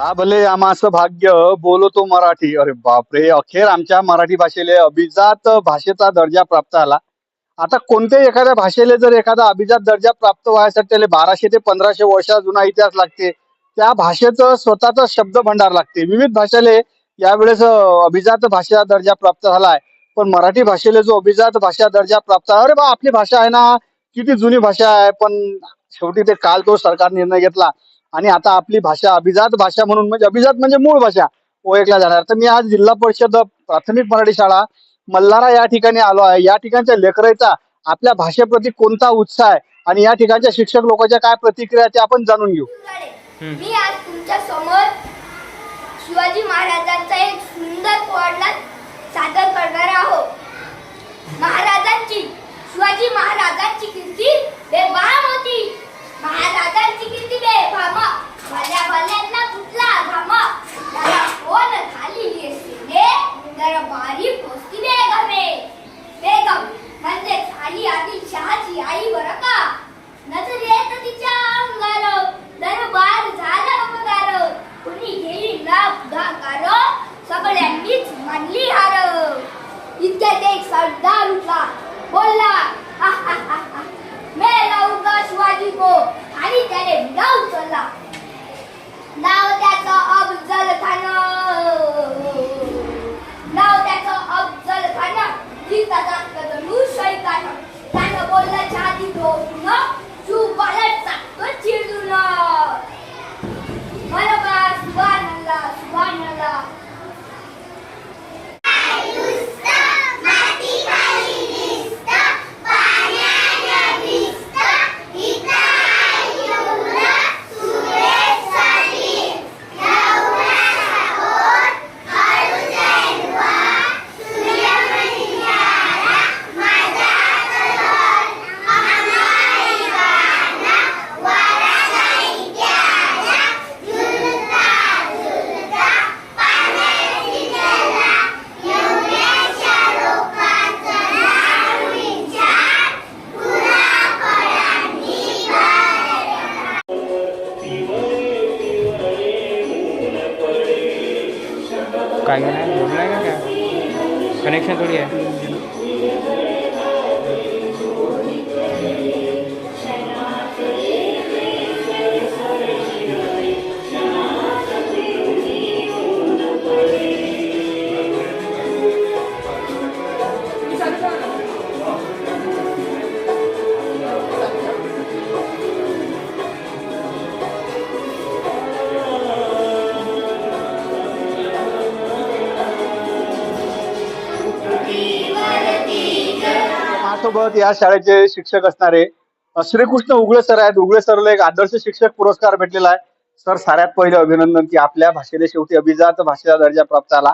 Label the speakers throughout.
Speaker 1: लाभले आमास भाग्य बोलतो मराठी. अरे बापरे अखेर आमच्या मराठी भाषेला अभिजात भाषेचा दर्जा प्राप्त झाला आता कोणत्याही एखाद्या भाषेला जर एखादा अभिजात दर्जा प्राप्त व्हायसाठी त्याला बाराशे ते पंधराशे वर्षा जुना इतिहास लागते त्या भाषेचं स्वतःचा शब्द भंडार लागते. विविध भाषेले यावेळेस अभिजात भाषेचा दर्जा प्राप्त झालाय. पण मराठी भाषेला जो अभिजात भाषा दर्जा प्राप्त अरे बा आपली भाषा आहे ना किती जुनी भाषा आहे पण शेवटी ते काल तो सरकार निर्णय घेतला. आणि आता आपली भाषा अभिजात भाषा म्हणून म्हणजे अभिजात म्हणजे मूळ भाषा ओळखल्या जाणार. तर मी आज जिल्हा परिषद प्राथमिक मराठी शाळा मल्हारा या ठिकाणी आलो आहे. या ठिकाणच्या लेकरांचा आपल्या भाषेप्रती कोणता उत्साह आहे आणि या ठिकाणच्या शिक्षक लोकांच्या काय प्रतिक्रिया ते आपण जाणून घेऊ.
Speaker 2: मी आज तुमच्यासमोर शिवाजी महाराजांचा एक सुंदर पोवाडा सादर करणार आहोत. महाराजांची शिवाजी महाराजांची कीर्ती उगा शिवाजी को आणि त्याने विडा उचलला नाव त्याचं अफजल खान. नाव त्याचं अफजल खान. तिचा जास्त कदमू शैतान त्यानं बोलला छाती तो पुन्हा
Speaker 3: काय काय? नाही का काय? कनेक्शन थोडी आहे.
Speaker 1: माझ्यासोबत या शाळेचे शिक्षक असणारे श्रीकृष्ण उगळे सर आहेत. उगळे सरला एक आदर्श शिक्षक पुरस्कार भेटलेला आहे. सर साऱ्यात पहिले अभिनंदन की आपल्या भाषेला शेवटी अभिजात भाषेचा दर्जा प्राप्त झाला.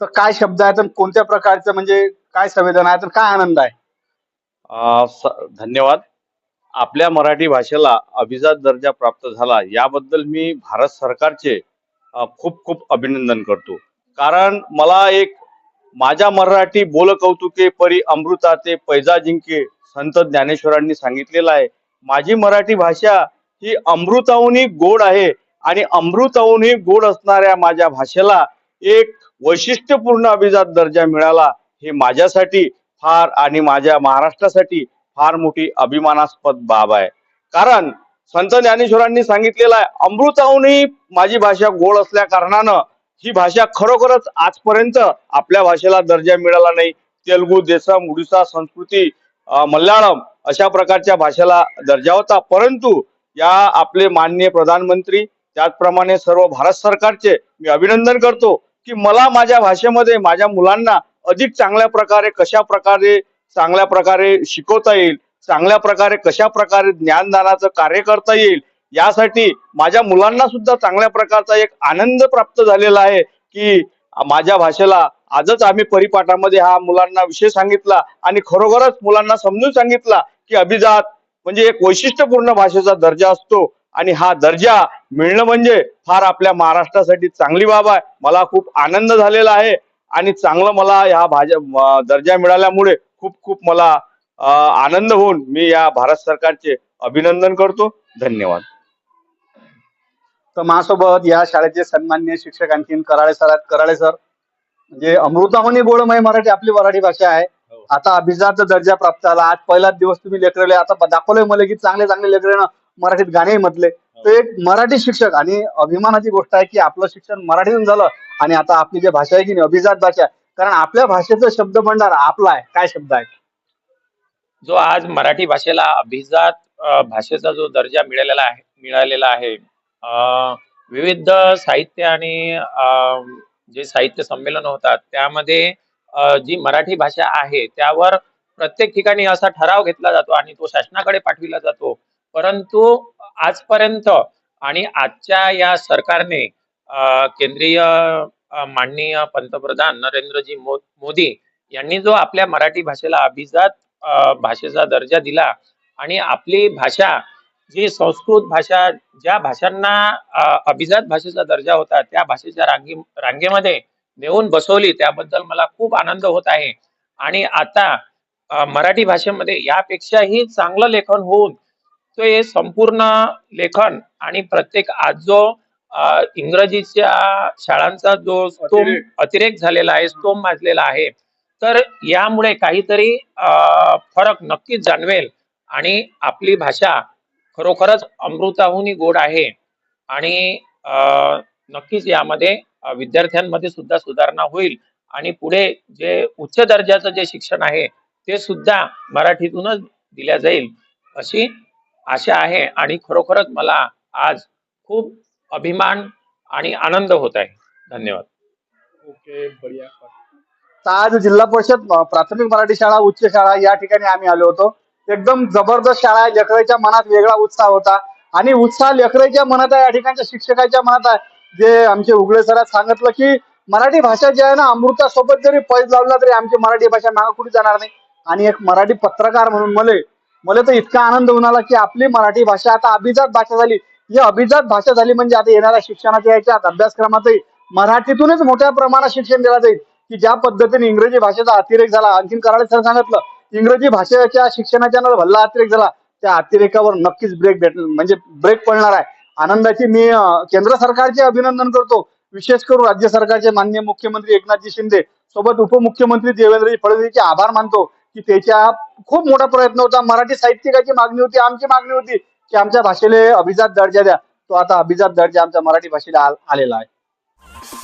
Speaker 1: तर काय शब्द आहेत आणि कोणत्या प्रकारचं म्हणजे काय संवेदना आहे तर काय आनंद आहे?
Speaker 4: धन्यवाद. आपल्या मराठी भाषेला अभिजात दर्जा प्राप्त झाला याबद्दल मी भारत सरकारचे खूप खूप अभिनंदन करतो. कारण मला एक माझ्या मराठी बोल कौतुके परी अमृताचे पैजा जिंके संत ज्ञानेश्वरांनी सांगितलेलं आहे. माझी मराठी भाषा ही अमृताहूनही गोड आहे आणि अमृताहूनही गोड असणाऱ्या माझ्या भाषेला एक वैशिष्ट्यपूर्ण अभिजात दर्जा मिळाला हे माझ्यासाठी फार आणि माझ्या महाराष्ट्रासाठी फार मोठी अभिमानास्पद बाब आहे. कारण संत ज्ञानेश्वरांनी सांगितलेलं आहे अमृताहूनही माझी भाषा गोड असल्या कारणानं ही भाषा खरोखरच आजपर्यंत आपल्या भाषेला दर्जा मिळाला नाही. तेलगू देसम उडिसा संस्कृती मल्याळम अशा प्रकारच्या भाषेला दर्जा होता. परंतु या आपले माननीय प्रधानमंत्री त्याचप्रमाणे सर्व भारत सरकारचे मी अभिनंदन करतो की मला माझ्या भाषेमध्ये माझ्या मुलांना अधिक चांगल्या प्रकारे कशा प्रकारे चांगल्या प्रकारे शिकवता येईल चांगल्या प्रकारे कशा प्रकारे ज्ञानदानाचं कार्य करता येईल यासाठी माझ्या मुलांना सुद्धा चांगल्या प्रकारचा एक आनंद प्राप्त झालेला आहे की माझ्या भाषेला आजच आम्ही परिपाठामध्ये हा मुलांना विषय सांगितला आणि खरोखरच मुलांना समजून सांगितला की अभिजात म्हणजे एक वैशिष्ट्यपूर्ण भाषेचा दर्जा असतो. आणि हा दर्जा मिळणं म्हणजे फार आपल्या महाराष्ट्रासाठी चांगली बाब आहे. मला खूप आनंद झालेला आहे आणि चांगलं मला ह्या भाज्या दर्जा मिळाल्यामुळे खूप खूप मला आनंद होऊन मी या भारत सरकारचे अभिनंदन करतो. धन्यवाद.
Speaker 1: तर माझ्यासोबत या शाळेचे सन्मान्य शिक्षक आणखीन कराळे सर आहेत. कराळे सर म्हणजे अमृताहुनी गोडमय मराठी आपली मराठी भाषा आहे.
Speaker 4: हो.
Speaker 1: आता अभिजात दर्जा प्राप्त झाला. आज पहिलाच दिवस तुम्ही लेकरले आता दाखवलंय मला की चांगले चांगले लेकरं मराठीत गाणेही म्हटले. तर एक मराठी शिक्षक आणि अभिमानाची गोष्ट आहे की आपलं शिक्षण मराठीतून झालं आणि आता आपली जी भाषा आहे की नाही अभिजात भाषा कारण आपल्या भाषेचं शब्द भंडार आपला आहे. काय शब्द आहे?
Speaker 5: जो आज मराठी भाषेला अभिजात भाषेचा जो दर्जा मिळालेला आहे मिळालेला आहे विविध साहित्य आणि जे साहित्य संमेलन होतात त्यामध्ये जी मराठी भाषा आहे त्यावर प्रत्येक ठिकाणी असा ठराव घेतला जातो आणि तो शासनाकडे पाठविला जातो. परंतु आजपर्यंत आणि आजच्या या सरकारने केंद्रीय माननीय पंतप्रधान नरेंद्रजी मो- मोदी यांनी जो आपल्या मराठी भाषेला अभिजात भाषेचा दर्जा दिला आणि आपली भाषा जी संस्कृत भाषा ज्या भाषांना अभिजात भाषेचा दर्जा होता त्या भाषेच्या रांगी रांगेमध्ये नेऊन बसवली त्याबद्दल मला खूप आनंद होत आहे आणि आता मराठी भाषेमध्ये यापेक्षाही चांगलं लेखन होऊन तो हे संपूर्ण लेखन आणि प्रत्येक आज जो इंग्रजीच्या शाळांचा जो स्तोम
Speaker 1: अतिरेक.
Speaker 5: झालेला आहे स्तोम माजलेला आहे तर यामुळे काहीतरी अ, फरक नक्कीच जाणवेल आणि आपली भाषा खरोखरच अमृताहूनही गोड आहे. आणि अ, नक्कीच यामध्ये विद्यार्थ्यांमध्ये सुद्धा सुधारणा होईल. आणि पुढे जे उच्च दर्जाचं जे शिक्षण आहे ते सुद्धा मराठीतूनच दिल्या जाईल अशी आशा आहे. आणि खरोखरच मला आज खूप अभिमान आणि आनंद होत आहे. धन्यवाद.
Speaker 1: ओके बढिया. तर आज जिल्हा परिषद प्राथमिक मराठी शाळा उच्च शाळा या ठिकाणी आम्ही आलो होतो. एकदम जबरदस्त शाळा आहे. लेकराच्या मनात वेगळा उत्साह होता. आणि उत्साह लेकराच्या मनात आहे या ठिकाणच्या शिक्षकाच्या मनात आहे. जे आमचे उगळे सरात सांगितलं की मराठी भाषा जी आहे ना अमृतासोबत जरी पैज लावला तरी आमची मराठी भाषा मागे कुठे जाणार नाही. आणि एक मराठी पत्रकार म्हणून मले मला तर इतका आनंद होऊन आला की आपली मराठी भाषा आता अभिजात भाषा झाली. ही अभिजात भाषा झाली म्हणजे आता येणाऱ्या शिक्षणाच्या याच्यात अभ्यासक्रमातही मराठीतूनच मोठ्या प्रमाणात शिक्षण दिलं जाईल. की ज्या पद्धतीने इंग्रजी भाषेचा अतिरेक झाला आणखीन कराडे सर सांगितलं इंग्रजी भाषेच्या शिक्षणाच्या भल्ला अतिरेक झाला. त्या अतिरेकावर नक्कीच ब्रेक भेट म्हणजे ब्रेक पडणार आहे. आनंदाची मी केंद्र सरकारचे अभिनंदन करतो. विशेष करून राज्य सरकारचे माननीय मुख्यमंत्री एकनाथजी शिंदे. सोबत उपमुख्यमंत्री देवेंद्रजी फडणवीसचे आभार मानतो की त्याच्या खूप मोठा प्रयत्न होता. मराठी साहित्यिकाची मागणी होती आमची मागणी होती की आमच्या भाषेला अभिजात दर्जा द्या. तो आता अभिजात दर्जा आमच्या मराठी भाषेला आलेला आहे.